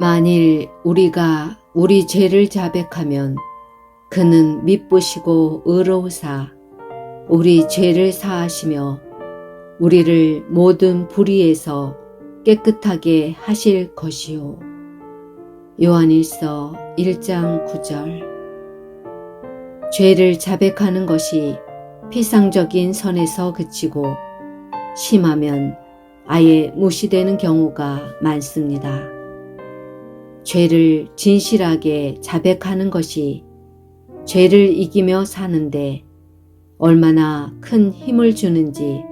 만일 우리가 우리 죄를 자백하면 그는 미쁘시고 의로우사 우리 죄를 사하시며 우리를 모든 불의에서 깨끗하게 하실 것이요. 요한일서 1장 9절 죄를 자백하는 것이 피상적인 선에서 그치고 심하면 아예 무시되는 경우가 많습니다. 죄를 진실하게 자백하는 것이 죄를 이기며 사는데 얼마나 큰 힘을 주는지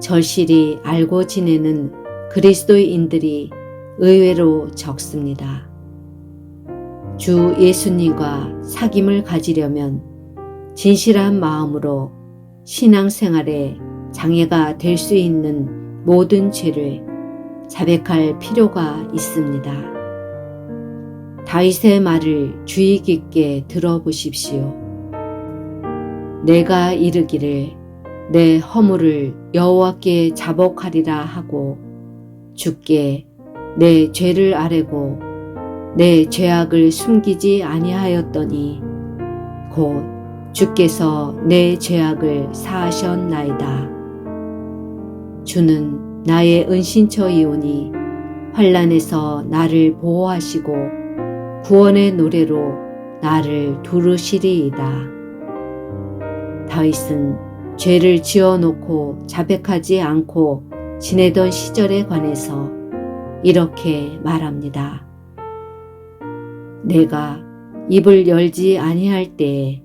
절실히 알고 지내는 그리스도인들이 의외로 적습니다. 주 예수님과 사귐을 가지려면 진실한 마음으로 신앙생활에 장애가 될 수 있는 모든 죄를 자백할 필요가 있습니다. 다윗의 말을 주의 깊게 들어보십시오. 내가 이르기를 내 허물을 여호와께 자복하리라 하고 주께 내 죄를 아뢰고 내 죄악을 숨기지 아니하였더니 곧 주께서 내 죄악을 사하셨나이다. 주는 나의 은신처이오니 환란에서 나를 보호하시고 구원의 노래로 나를 두르시리이다. 다윗은 죄를 지어놓고 자백하지 않고 지내던 시절에 관해서 이렇게 말합니다. 내가 입을 열지 아니할 때에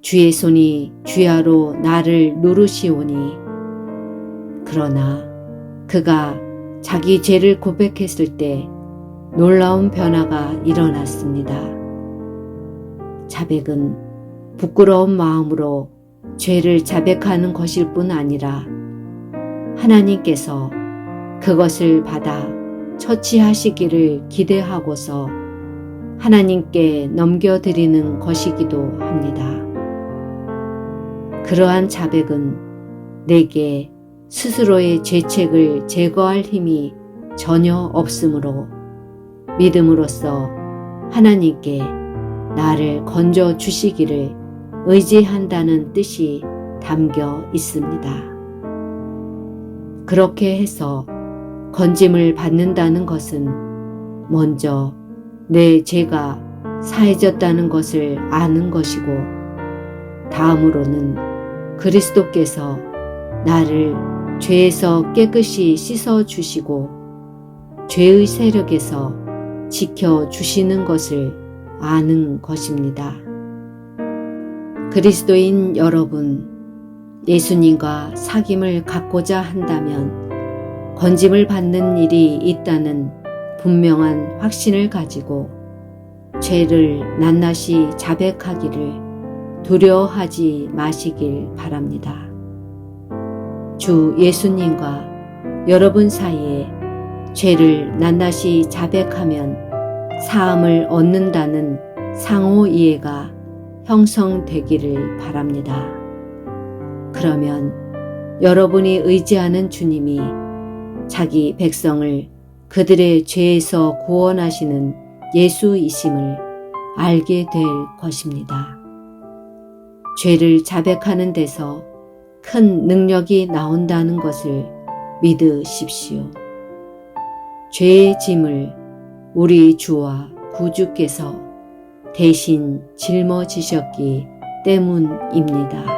주의 손이 주야로 나를 누르시오니 그러나 그가 자기 죄를 고백했을 때 놀라운 변화가 일어났습니다. 자백은 부끄러운 마음으로 죄를 자백하는 것일 뿐 아니라 하나님께서 그것을 받아 처치하시기를 기대하고서 하나님께 넘겨드리는 것이기도 합니다. 그러한 자백은 내게 스스로의 죄책을 제거할 힘이 전혀 없으므로 믿음으로써 하나님께 나를 건져 주시기를 의지한다는 뜻이 담겨 있습니다. 그렇게 해서 건짐을 받는다는 것은 먼저 내 죄가 사해졌다는 것을 아는 것이고 다음으로는 그리스도께서 나를 죄에서 깨끗이 씻어 주시고 죄의 세력에서 지켜 주시는 것을 아는 것입니다. 그리스도인 여러분, 예수님과 사귐을 갖고자 한다면 건짐을 받는 일이 있다는 분명한 확신을 가지고 죄를 낱낱이 자백하기를 두려워하지 마시길 바랍니다. 주 예수님과 여러분 사이에 죄를 낱낱이 자백하면 사함을 얻는다는 상호 이해가 형성되기를 바랍니다. 그러면 여러분이 의지하는 주님이 자기 백성을 그들의 죄에서 구원하시는 예수이심을 알게 될 것입니다. 죄를 자백하는 데서 큰 능력이 나온다는 것을 믿으십시오. 죄의 짐을 우리 주와 구주께서 대신 짊어지셨기 때문입니다.